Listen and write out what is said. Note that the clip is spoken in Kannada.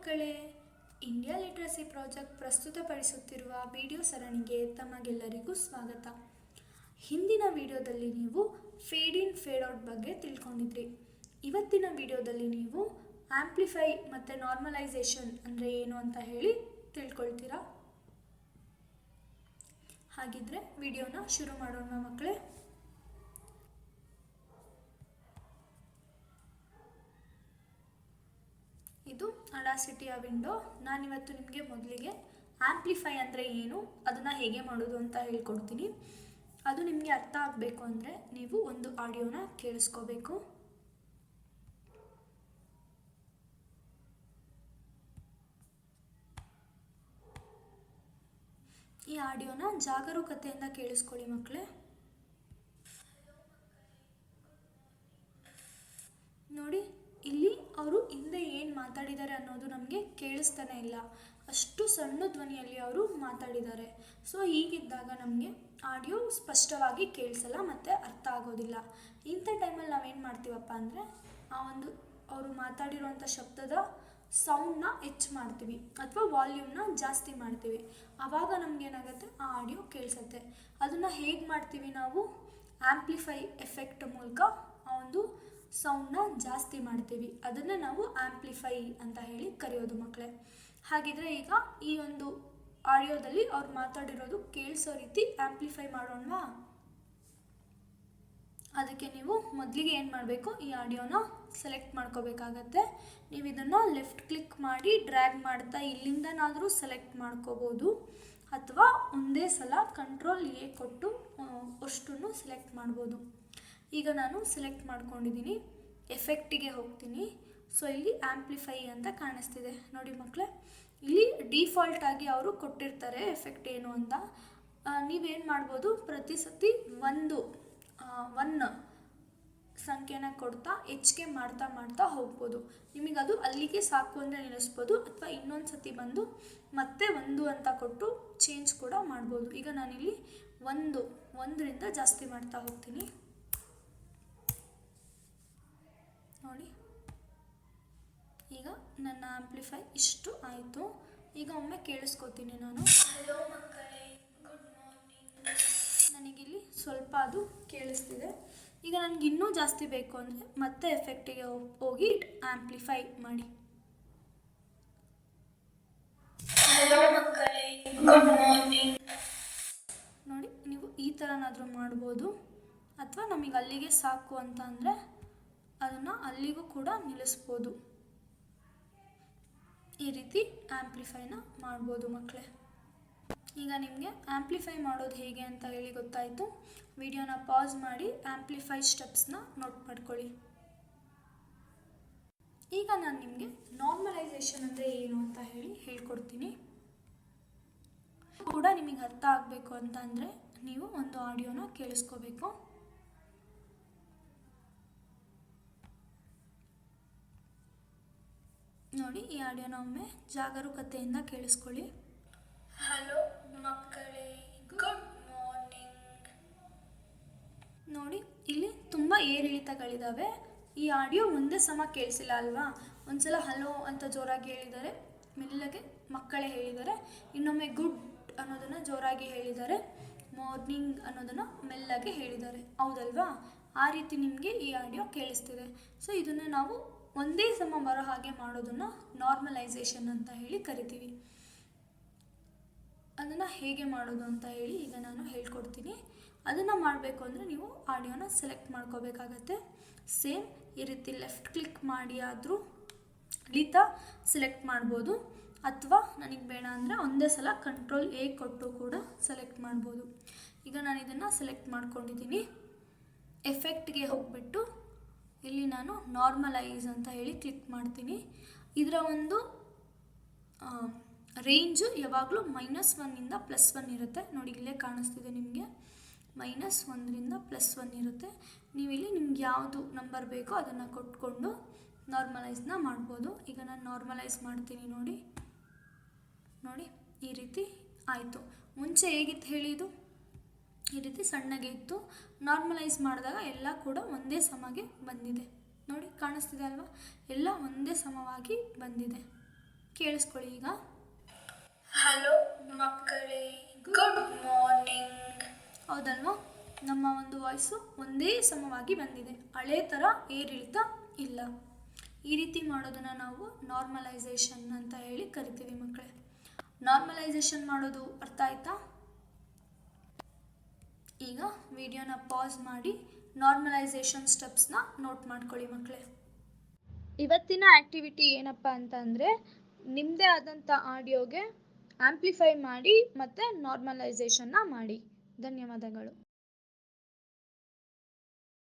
ಮಕ್ಕಳೇ, ಇಂಡಿಯಾ ಲಿಟ್ರಸಿ ಪ್ರಾಜೆಕ್ಟ್ ಪ್ರಸ್ತುತಪಡಿಸುತ್ತಿರುವ ವಿಡಿಯೋ ಸರಣಿಗೆ ತಮಗೆಲ್ಲರಿಗೂ ಸ್ವಾಗತ. ಹಿಂದಿನ ವಿಡಿಯೋದಲ್ಲಿ ನೀವು ಫೇಡ್ ಇನ್, ಫೇಡ್ ಔಟ್ ಬಗ್ಗೆ ತಿಳ್ಕೊಂಡಿದ್ರಿ. ಇವತ್ತಿನ ವಿಡಿಯೋದಲ್ಲಿ ನೀವು ಆಂಪ್ಲಿಫೈ ಮತ್ತು ನಾರ್ಮಲೈಸೇಷನ್ ಅಂದರೆ ಏನು ಅಂತ ಹೇಳಿ ತಿಳ್ಕೊಳ್ತೀರಾ? ಹಾಗಿದ್ರೆ ವಿಡಿಯೋನ ಶುರು ಮಾಡೋಣ ಮಕ್ಕಳೇ. ಇದು ಅಡಾಸಿಟಿಯ ವಿಂಡೋ ನಾನಿವತ್ತು ನಿಮಗೆ ಮೊದಲಿಗೆ ಆಂಪ್ಲಿಫೈ ಅಂದರೆ ಏನು, ಅದನ್ನು ಹೇಗೆ ಮಾಡೋದು ಅಂತ ಹೇಳ್ಕೊಡ್ತೀನಿ. ಅದು ನಿಮಗೆ ಅರ್ಥ ಆಗಬೇಕು ಅಂದರೆ ನೀವು ಒಂದು ಆಡಿಯೋನ ಕೇಳಿಸ್ಕೋಬೇಕು. ಈ ಆಡಿಯೋನ ಜಾಗರೂಕತೆಯಿಂದ ಕೇಳಿಸ್ಕೊಳ್ಳಿ ಮಕ್ಕಳೇ ನೋಡಿ ಅವರು ಹಿಂದೆ ಏನು ಮಾತಾಡಿದ್ದಾರೆ ಅನ್ನೋದು ನಮಗೆ ಕೇಳಿಸ್ತಾನೆ ಇಲ್ಲ. ಅಷ್ಟು ಸಣ್ಣ ಧ್ವನಿಯಲ್ಲಿ ಅವರು ಮಾತಾಡಿದ್ದಾರೆ. ಸೊ ಹೀಗಿದ್ದಾಗ ನಮಗೆ ಆಡಿಯೋ ಸ್ಪಷ್ಟವಾಗಿ ಕೇಳಿಸಲ್ಲ ಮತ್ತು ಅರ್ಥ ಆಗೋದಿಲ್ಲ. ಇಂಥ ಟೈಮಲ್ಲಿ ನಾವೇನು ಮಾಡ್ತೀವಪ್ಪ ಅಂದರೆ, ಆ ಒಂದು ಅವರು ಮಾತಾಡಿರುವಂಥ ಶಬ್ದದ ಸೌಂಡ್ನ ಹೆಚ್ಚು ಮಾಡ್ತೀವಿ ಅಥವಾ ವಾಲ್ಯೂಮ್ನ ಜಾಸ್ತಿ ಮಾಡ್ತೀವಿ. ಆವಾಗ ನಮಗೇನಾಗುತ್ತೆ ಆ ಆಡಿಯೋ ಕೇಳಿಸುತ್ತೆ. ಅದನ್ನು ಹೇಗೆ ಮಾಡ್ತೀವಿ ನಾವು? ಆ್ಯಂಪ್ಲಿಫೈ ಎಫೆಕ್ಟ್ ಮೂಲಕ ಆ ಒಂದು ಸೌಂಡ್ನ ಜಾಸ್ತಿ ಮಾಡ್ತೀವಿ. ಅದನ್ನು ನಾವು ಆ್ಯಂಪ್ಲಿಫೈ ಅಂತ ಹೇಳಿ ಕರೆಯೋದು ಮಕ್ಕಳೇ ಹಾಗಿದ್ರೆ ಈಗ ಈ ಒಂದು ಆಡಿಯೋದಲ್ಲಿ ಅವ್ರು ಮಾತಾಡಿರೋದು ಕೇಳಿಸೋ ರೀತಿ ಆ್ಯಂಪ್ಲಿಫೈ ಮಾಡೋಣವಾ? ಅದಕ್ಕೆ ನೀವು ಮೊದಲಿಗೆ ಏನು ಮಾಡಬೇಕು? ಈ ಆಡಿಯೋನ ಸೆಲೆಕ್ಟ್ ಮಾಡ್ಕೋಬೇಕಾಗತ್ತೆ. ನೀವು ಇದನ್ನು ಲೆಫ್ಟ್ ಕ್ಲಿಕ್ ಮಾಡಿ ಡ್ರ್ಯಾಗ್ ಮಾಡ್ತಾ ಇಲ್ಲಿಂದನಾದರೂ ಸೆಲೆಕ್ಟ್ ಮಾಡ್ಕೋಬೋದು. ಅಥವಾ ಒಂದೇ ಸಲ ಕಂಟ್ರೋಲ್ ಎ ಕೊಟ್ಟು ಅಷ್ಟನ್ನು ಸೆಲೆಕ್ಟ್ ಮಾಡ್ಬೋದು. ಈಗ ನಾನು ಸೆಲೆಕ್ಟ್ ಮಾಡ್ಕೊಂಡಿದ್ದೀನಿ ಎಫೆಕ್ಟಿಗೆ ಹೋಗ್ತೀನಿ. ಸೊ ಇಲ್ಲಿ ಆ್ಯಂಪ್ಲಿಫೈ ಅಂತ ಕಾಣಿಸ್ತಿದೆ. ನೋಡಿ ಮಕ್ಕಳೇ ಇಲ್ಲಿ ಡಿಫಾಲ್ಟ್ ಆಗಿ ಅವರು ಕೊಟ್ಟಿರ್ತಾರೆ ಎಫೆಕ್ಟ್ ಏನು ಅಂತ. ನೀವೇನು ಮಾಡ್ಬೋದು, ಪ್ರತಿ ಸತಿ ಒಂದು ಒನ್ ಸಂಖ್ಯೆನ ಕೊಡ್ತಾ ಹೆಚ್ಚಿಗೆ ಮಾಡ್ತಾ ಮಾಡ್ತಾ ಹೋಗ್ಬೋದು. ನಿಮಗದು ಅಲ್ಲಿಗೆ ಸಾಕು ಅಂದರೆ ನಿಲ್ಲಿಸ್ಬೋದು ಅಥವಾ ಇನ್ನೊಂದು ಸತಿ ಬಂದು ಮತ್ತೆ ಒಂದು ಅಂತ ಕೊಟ್ಟು ಚೇಂಜ್ ಕೂಡ ಮಾಡ್ಬೋದು. ಈಗ ನಾನಿಲ್ಲಿ ಒಂದು, ಒಂದರಿಂದ ಜಾಸ್ತಿ ಮಾಡ್ತಾ ಹೋಗ್ತೀನಿ. ನೋಡಿ. ಈಗ ನನ್ನ ಆಂಪ್ಲಿಫೈ ಇಷ್ಟು ಆಯಿತು. ಈಗ ಒಮ್ಮೆ ಕೇಳಿಸ್ಕೊತೀನಿ ನಾನು. ಹಲೋ ಮಕ್ಕಳೇ ಗುಡ್ ಮಾರ್ನಿಂಗ್ ನನಗಿಲ್ಲಿ ಸ್ವಲ್ಪ ಅದು ಕೇಳಿಸ್ತಿದೆ. ಈಗ ನನಗೆ ಇನ್ನೂ ಜಾಸ್ತಿ ಬೇಕು ಅಂದರೆ ಮತ್ತೆ ಎಫೆಕ್ಟಿಗೆ ಹೋಗಿ ಆಂಪ್ಲಿಫೈ ಮಾಡಿ. ನೋಡಿ ನೀವು ಈ ಥರನಾದರೂ ಮಾಡ್ಬೋದು. ಅಥವಾ ನಮಗೆ ಅಲ್ಲಿಗೆ ಸಾಕು ಅಂತ ಅಂದರೆ ಅದನ್ನು ಅಲ್ಲಿಗೂ ಕೂಡ ನಿಲ್ಲಿಸ್ಬೋದು. ಈ ರೀತಿ ಆ್ಯಂಪ್ಲಿಫೈನ ಮಾಡ್ಬೋದು ಮಕ್ಕಳೇ ಈಗ ನಿಮಗೆ ಆ್ಯಂಪ್ಲಿಫೈ ಮಾಡೋದು ಹೇಗೆ ಅಂತ ಹೇಳಿ ಗೊತ್ತಾಯಿತು. ವಿಡಿಯೋನ ಪಾಸ್ ಮಾಡಿ ಆ್ಯಂಪ್ಲಿಫೈ ಸ್ಟೆಪ್ಸ್ನ ನೋಟ್ ಮಾಡ್ಕೊಳ್ಳಿ. ಈಗ ನಾನು ನಿಮಗೆ ನಾರ್ಮಲೈಸೇಷನ್ ಅಂದರೆ ಏನು ಅಂತ ಹೇಳಿ ಹೇಳ್ಕೊಡ್ತೀನಿ. ಕೂಡ ನಿಮಗೆ ಅರ್ಥ ಆಗಬೇಕು ಅಂತ ಅಂದರೆ ನೀವು ಒಂದು ಆಡಿಯೋನ ಕೇಳಿಸ್ಕೋಬೇಕು. ನೋಡಿ ಈ ಆಡಿಯೋನ ಒಮ್ಮೆ ಜಾಗರೂಕತೆಯಿಂದ ಕೇಳಿಸ್ಕೊಳ್ಳಿ. ಹಲೋ ಮಕ್ಕಳೇ ಗುಡ್ ಮಾರ್ನಿಂಗ್. ನೋಡಿ ಇಲ್ಲಿ ತುಂಬ ಏರಿಳಿತಗಳಿದ್ದಾವೆ ಈ ಆಡಿಯೋ ಒಂದೇ ಸಮ ಕೇಳಿಸಿಲ್ಲ ಅಲ್ವಾ? ಒಂದ್ಸಲ ಹಲೋ ಅಂತ ಜೋರಾಗಿ ಹೇಳಿದ್ದಾರೆ. ಮೆಲ್ಲಗೆ ಮಕ್ಕಳೇ ಹೇಳಿದ್ದಾರೆ. ಇನ್ನೊಮ್ಮೆ ಗುಡ್ ಅನ್ನೋದನ್ನು ಜೋರಾಗಿ ಹೇಳಿದ್ದಾರೆ. ಮಾರ್ನಿಂಗ್ ಅನ್ನೋದನ್ನು ಮೆಲ್ಲಗೆ ಹೇಳಿದ್ದಾರೆ. ಹೌದಲ್ವಾ? ಆ ರೀತಿ ನಿಮಗೆ ಈ ಆಡಿಯೋ ಕೇಳಿಸ್ತಿದೆ. ಸೊ ಇದನ್ನು ನಾವು ಒಂದೇ ಸಮ ಬರೋ ಹಾಗೆ ಮಾಡೋದನ್ನು ನಾರ್ಮಲೈಸೇಷನ್ ಅಂತ ಹೇಳಿ ಕರಿತೀವಿ. ಅದನ್ನು ಹೇಗೆ ಮಾಡೋದು ಅಂತ ಹೇಳಿ ಈಗ ನಾನು ಹೇಳ್ಕೊಡ್ತೀನಿ. ಅದನ್ನು ಮಾಡಬೇಕು ಅಂದರೆ ನೀವು ಆಡಿಯೋನ ಸೆಲೆಕ್ಟ್ ಮಾಡ್ಕೋಬೇಕಾಗತ್ತೆ. ಸೇಮ್ ಈ ರೀತಿ ಲೆಫ್ಟ್ ಕ್ಲಿಕ್ ಮಾಡಿ ಆದರೂ ಲೀತ ಸೆಲೆಕ್ಟ್ ಮಾಡ್ಬೋದು. ಅಥವಾ ನನಗೆ ಬೇಡ ಅಂದರೆ ಒಂದೇ ಸಲ ಕಂಟ್ರೋಲ್ ಎ ಕೊಟ್ಟು ಕೂಡ ಸೆಲೆಕ್ಟ್ ಮಾಡ್ಬೋದು. ಈಗ ನಾನು ಇದನ್ನು ಸೆಲೆಕ್ಟ್ ಮಾಡ್ಕೊಂಡಿದ್ದೀನಿ ಎಫೆಕ್ಟ್ಗೆ ಹೋಗಿಬಿಟ್ಟು ಇಲ್ಲಿ ನಾನು ನಾರ್ಮಲೈಸ್ ಅಂತ ಹೇಳಿ ಕ್ಲಿಕ್ ಮಾಡ್ತೀನಿ. ಇದರ ಒಂದು ರೇಂಜು ಯಾವಾಗಲೂ ಮೈನಸ್ ಒನ್ನಿಂದ ಪ್ಲಸ್ ಒನ್ ಇರುತ್ತೆ. ನೋಡಿ, ಇಲ್ಲೇ ಕಾಣಿಸ್ತಿದೆ ನಿಮಗೆ. ಮೈನಸ್ ಒಂದರಿಂದ ಪ್ಲಸ್ ಒನ್ ಇರುತ್ತೆ. ನೀವಿಲ್ಲಿ ನಿಮ್ಗೆ ಯಾವುದು ನಂಬರ್ ಬೇಕೋ ಅದನ್ನು ಕೊಟ್ಕೊಂಡು ನಾರ್ಮಲೈಸ್ನ ಮಾಡ್ಬೋದು. ಈಗ ನಾನು ನಾರ್ಮಲೈಸ್ ಮಾಡ್ತೀನಿ ನೋಡಿ. ನೋಡಿ, ಈ ರೀತಿ ಆಯಿತು. ಮುಂಚೆ ಹೇಗಿತ್ತು ಹೇಳಿ ಇದು ಈ ರೀತಿ ಸಣ್ಣಗೆ ಇತ್ತು. ನಾರ್ಮಲೈಸ್ ಮಾಡಿದಾಗ ಎಲ್ಲ ಕೂಡ ಒಂದೇ ಸಮಗೆ ಬಂದಿದೆ. ನೋಡಿ ಕಾಣಿಸ್ತಿದೆ ಅಲ್ವಾ? ಎಲ್ಲ ಒಂದೇ ಸಮವಾಗಿ ಬಂದಿದೆ. ಕೇಳಿಸ್ಕೊಳ್ಳಿ ಈಗ. ಹಲೋ ಮಕ್ಕಳೇ. ಗುಡ್ ಮಾರ್ನಿಂಗ್ ಹೌದಲ್ವಾ? ನಮ್ಮ ಒಂದು ವಾಯ್ಸು ಒಂದೇ ಸಮವಾಗಿ ಬಂದಿದೆ. ಹಳೆ ಥರ ಏರಿಳಿತ ಇಲ್ಲ. ಈ ರೀತಿ ಮಾಡೋದನ್ನು ನಾವು ನಾರ್ಮಲೈಸೇಷನ್ ಅಂತ ಹೇಳಿ ಕರಿತೀವಿ ಮಕ್ಕಳೇ. ನಾರ್ಮಲೈಸೇಷನ್ ಮಾಡೋದು ಅರ್ಥ ಆಯ್ತಾ? ಈಗ ವಿಡಿಯೋನ ಪಾಸ್ ಮಾಡಿ ನಾರ್ಮಲೈಸೇಷನ್ ಸ್ಟೆಪ್ಸ್ನ ನೋಟ್ ಮಾಡ್ಕೊಳ್ಳಿ ಮಕ್ಕಳೇ ಇವತ್ತಿನ ಆ್ಯಕ್ಟಿವಿಟಿ ಏನಪ್ಪ ಅಂತ ಅಂದರೆ ನಿಮ್ಮದೇ ಆದಂಥ ಆಡಿಯೋಗೆ ಆ್ಯಂಪ್ಲಿಫೈ ಮಾಡಿ ಮತ್ತು ನಾರ್ಮಲೈಸೇಷನ್ನ ಮಾಡಿ. ಧನ್ಯವಾದಗಳು.